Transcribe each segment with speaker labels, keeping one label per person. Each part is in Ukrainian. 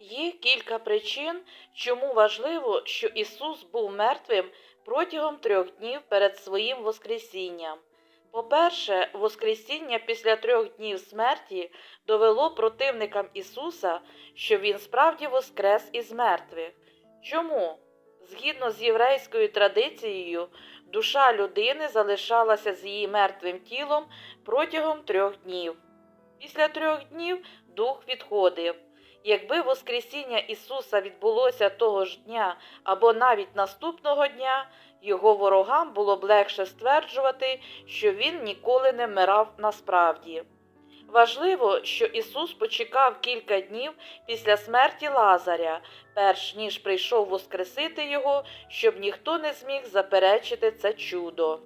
Speaker 1: Є кілька причин, чому важливо, що Ісус був мертвим протягом трьох днів перед своїм Воскресінням. По-перше, Воскресіння після трьох днів смерті довело противникам Ісуса, що Він справді воскрес із мертвих. Чому? Згідно з єврейською традицією, душа людини залишалася з її мертвим тілом протягом трьох днів. Після трьох днів дух відходив. Якби Воскресіння Ісуса відбулося того ж дня або навіть наступного дня, його ворогам було б легше стверджувати, що Він ніколи не вмирав насправді. Важливо, що Ісус почекав кілька днів після смерті Лазаря, перш ніж прийшов воскресити його, щоб ніхто не зміг заперечити це чудо.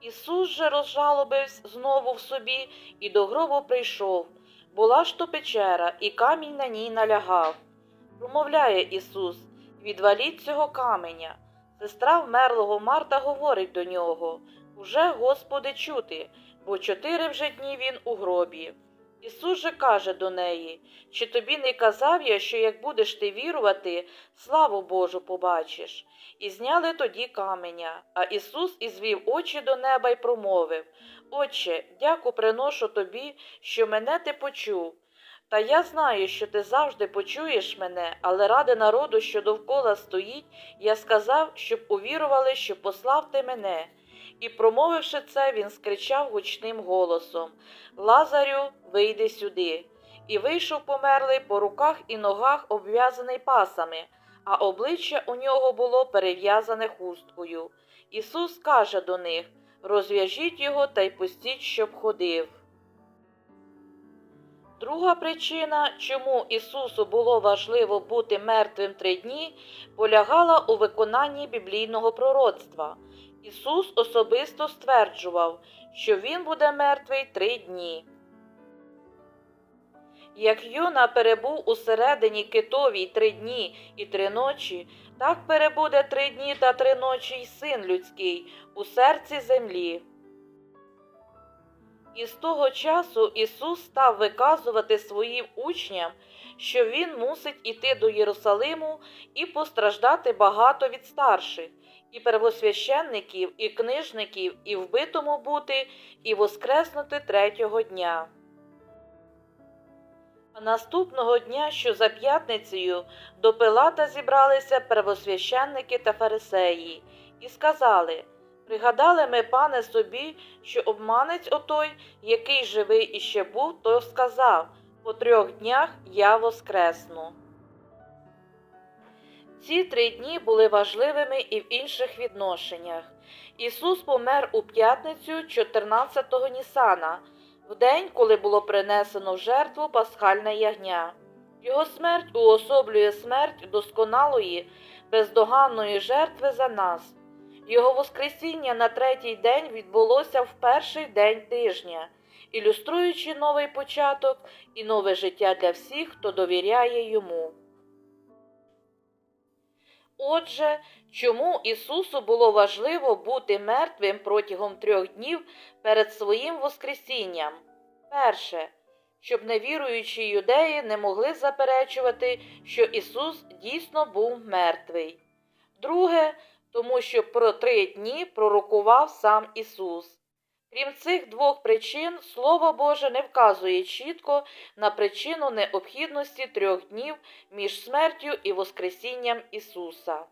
Speaker 1: Ісус же розжалобився знову в собі і до гробу прийшов. Була ж то печера, і камінь на ній налягав. Промовляє Ісус, відваліть цього каменя. Сестра вмерлого Марта говорить до нього Уже, Господи, чути, бо чотири вже дні він у гробі. Ісус же каже до неї Чи тобі не казав я, що як будеш ти вірувати, славу Божу побачиш? І зняли тоді каменя. А Ісус ізвів очі до неба й промовив Отче, дяку приношу тобі, що мене ти почув. Та я знаю, що ти завжди почуєш мене, але ради народу, що довкола стоїть, я сказав, щоб увірували, що послав ти мене. І, промовивши це, він скричав гучним голосом Лазарю, вийди сюди. І вийшов померлий по руках і ногах, обв'язаний пасами, а обличчя у нього було перев'язане хусткою. Ісус каже до них Розв'яжіть його та й пустіть, щоб ходив. Друга причина, чому Ісусу було важливо бути мертвим три дні, полягала у виконанні біблійного пророцтва. Ісус особисто стверджував, що Він буде мертвий три дні. Як Йона перебув усередині китовій три дні і три ночі, так перебуде три дні та три ночі й син людський у серці землі. І з того часу Ісус став виказувати своїм учням, що Він мусить іти до Єрусалиму і постраждати багато від старших, і первосвященників, і книжників, і вбитому бути, і воскреснути третього дня. А наступного дня, що за п'ятницею, до Пилата зібралися первосвященники та фарисеї, і сказали Пригадали ми, пане, собі, що обманець отой, який живий іще був, то сказав по трьох днях я воскресну. Ці три дні були важливими і в інших відношеннях. Ісус помер у п'ятницю 14-го Нісана, в день, коли було принесено в жертву пасхальне ягня. Його смерть уособлює смерть досконалої, бездоганної жертви за нас. Його Воскресіння на третій день відбулося в перший день тижня, ілюструючи новий початок і нове життя для всіх, хто довіряє йому. Отже, чому Ісусу було важливо бути мертвим протягом трьох днів перед своїм Воскресінням? Перше, щоб невіруючі юдеї не могли заперечувати, що Ісус дійсно був мертвий. Друге, тому що про три дні пророкував сам Ісус. Крім цих двох причин, Слово Боже не вказує чітко на причину необхідності трьох днів між смертю і Воскресінням Ісуса.